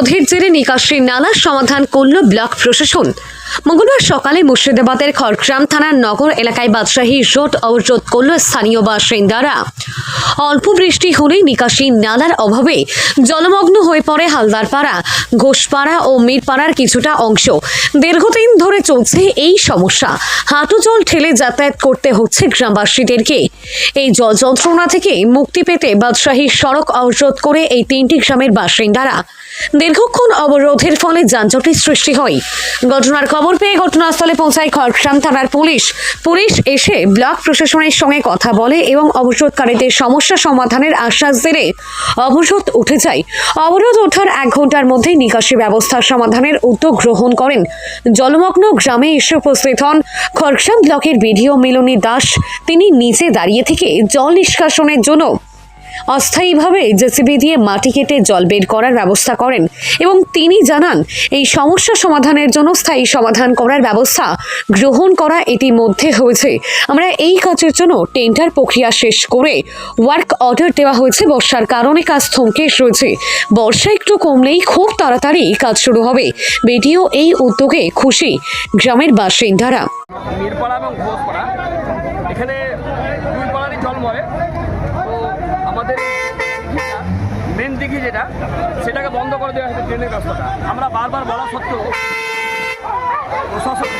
জেরে নিকাশি নালার সমাধান করল ব্লক প্রশাসন। মঙ্গলবার সকালে মুর্শিদাবাদের খড়গ্রাম থানার নগর এলাকায় বাদশাহী রোড অবরোধ করল স্থানীয় বাসিন্দারা। অল্প বৃষ্টি হলেই নিকাশি নালার অভাবে জলমগ্ন হয়ে পড়ে হালদারপাড়া, ঘোষপাড়া ও মিরপাড়ার কিছুটা অংশ। দীর্ঘদিন ধরে চলছে এই সমস্যা। হাঁটু জল ঠেলে যাতায়াত করতে হচ্ছে গ্রামবাসীদেরকে। এই জল যন্ত্রণা থেকে মুক্তি পেতে বাদশাহী সড়ক অবরোধ করে এই তিনটি গ্রামের বাসিন্দারা দীর্ঘক্ষণ অবরোধের ফলে যানজটের সৃষ্টি হয়। ঘটনার খবর পেয়ে ঘটনাস্থলে পৌঁছায় খড়গ্রাম থানার পুলিশ। পুলিশ এসে ব্লক প্রশাসনের সঙ্গে কথা বলে এবং অবরোধকারীদের সমস্যা সমাধানের আশ্বাস দিলে অবরোধ উঠে যায়। অবরোধ ওঠার এক ঘণ্টার মধ্যেই নিকাশি ব্যবস্থা সমাধানের উদ্যোগ গ্রহণ করেন জলমগ্ন গ্রামে এসে উপস্থিত হন খড়গ্রাম ব্লকের বিডিও মিলনী দাস। তিনি নিচে দাঁড়িয়ে থেকে জল নিষ্কাশনের জন্য অস্থায়ীভাবে জেসিবি দিয়ে মাটি কেটে জল বের করার ব্যবস্থা করেন এবং তিনি জানান, এই সমস্যা সমাধানের জন্য স্থায়ী সমাধান করার ব্যবস্থা গ্রহণ করা ইতিমধ্যে হয়েছে। আমরা এই কাজের জন্য টেন্ডার প্রক্রিয়া শেষ করে ওয়ার্ক অর্ডার দেওয়া হয়েছে। বর্ষার কারণে কাজ থমকে রয়েছে। বর্ষা একটু কমলেই খুব তাড়াতাড়ি কাজ শুরু হবে। বিডিও এই উদ্যোগে খুশি গ্রামের বাসিন্দারা। এখানে দুই পাড়ারই জল মরে তো আমাদের মেন দিঘি যেটা, সেটাকে বন্ধ করে দেওয়া হয়েছে ট্রেনের রাস্তাটা আমরা বারবার বলা সত্ত্বেও প্রশাসন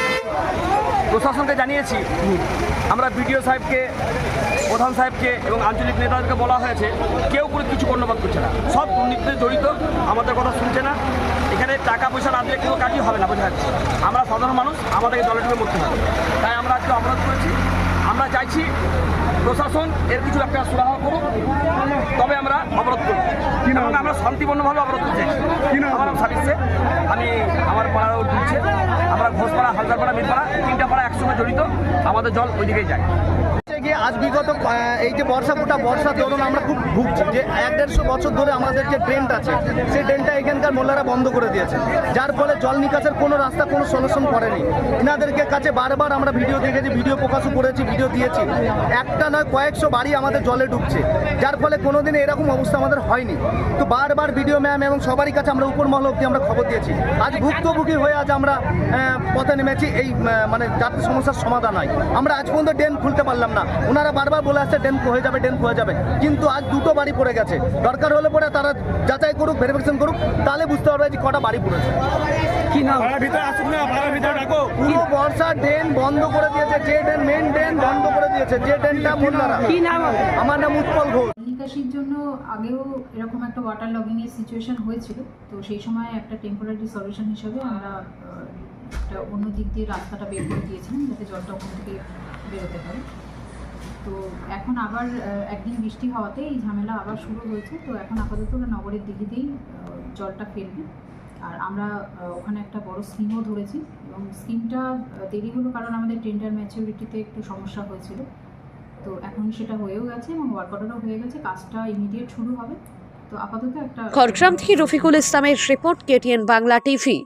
প্রশাসনকে জানিয়েছি, আমরা বিডিও সাহেবকে, প্রধান সাহেবকে এবং আঞ্চলিক নেতাদেরকে বলা হয়েছে, কেউ করে কিছু কর্ণপাত করছে না। সব দুর্নীতিতে জড়িত, আমাদের কথা শুনছে না। এখানে টাকা পয়সা না দিলে কোনো কাজই হবে না, বোঝা যাচ্ছে। আমরা সাধারণ মানুষ, আমাদেরকে জলে ডুবে মরতে হবে। তাই আমরা আজকে অপরাধ করেছি। আমরা চাইছি প্রশাসন এর কিছু একটা সুরাহা করুক। তবে আমরা এবং আমরা শান্তিপূর্ণভাবে অবরোধ করছি। আমার নাম। আমি আমার পাড়াও উঠছে আমরা ঘোষপাড়া, হালদারপাড়া, মিরপাড়া, তিনটা পাড়া একসঙ্গে জড়িত। আমাদের জল ওইদিকেই যায়। গিয়ে আজ বিগত এই যে বর্ষা, গোটা বর্ষার দরুন আমরা খুব ভুগছি যে এক দেড়শো বছর ধরে আমাদের যে ড্রেনটা আছে, সেই ড্রেনটা এখানকার মোল্লারা বন্ধ করে দিয়েছে। যার ফলে জল নিকাশের কোনো রাস্তা, কোনো সলিউশন করেনি। এনাদেরকে কাছে বারবার আমরা ভিডিও দেখেছি, ভিডিও প্রকাশও করেছি, ভিডিও দিয়েছি। একটা নয়, কয়েকশো বাড়ি আমাদের জলে ডুবছে। যার ফলে কোনোদিন এরকম অবস্থা আমাদের হয়নি। তো বারবার ভিডিও ম্যাম এবং সবারই কাছে আমরা উপর মহল অব্দি আমরা খবর দিয়েছি। আজ ভুক্তভোগী হয়ে আজ আমরা পথে নেমেছি, এই মানে যাতে সমস্যার সমাধান হয়। আমরা আজ পর্যন্ত ড্রেন খুলতে পারলাম না। ওনারা বারবার বলে আসছে ড্রেন হয়ে যাবে ড্রেন হয়ে যাবে। কিন্তু আজ দুটো বাড়ি পড়ে গেছে। দরকার হলে পরে তারা যাচাই করুক ভেরিফিকেশন করুক তাহলে বুঝতে পারবে যে কটা বাড়ি পড়েছে। কি নাম? পুরো বর্ষা ড্রেন বন্ধ করে দিয়েছে যে ড্রেন মেন ড্রেন বন্ধ করে দিয়েছে যে ড্রেনটা মোল্লারা কি নাম? আমার নাম উৎপল ঘোষ। নিকাশির জন্য আগেও এরকম একটা ওয়াটার লগিং এর সিচুয়েশন হয়েছিল তো সেই সময় একটা টেম্পোরারি সলিউশন হিসেবে আমরা একটা অন্য দিক দিয়ে রাস্তাটা বের করে দিয়েছিলাম যাতে জলটা ওখান থেকে বেরোতে পারে। তো এখন আবার একদিন বৃষ্টি হওয়াতে এই ঝামেলা আবার শুরু হয়েছে। তো এখন আপাতত ওরা নগরের দিঘিতেই জলটা ফেলবে। আর আমরা ওখানে একটা বড় স্কিমও ধরেছি এবং স্কিমটা দেরি হলো কারণ আমাদের টেন্ডার ম্যাচিউরিটিতে একটু সমস্যা হয়েছিল। তো এখন সেটা হয়েও গেছে এবং ওয়ার্ক অর্ডারও হয়ে গেছে। কাজটা ইমিডিয়েট শুরু হবে। তো আপাতত একটা খড়গ্রাম থেকে রফিকুল ইসলামের রিপোর্ট কেটিএন বাংলা টিভি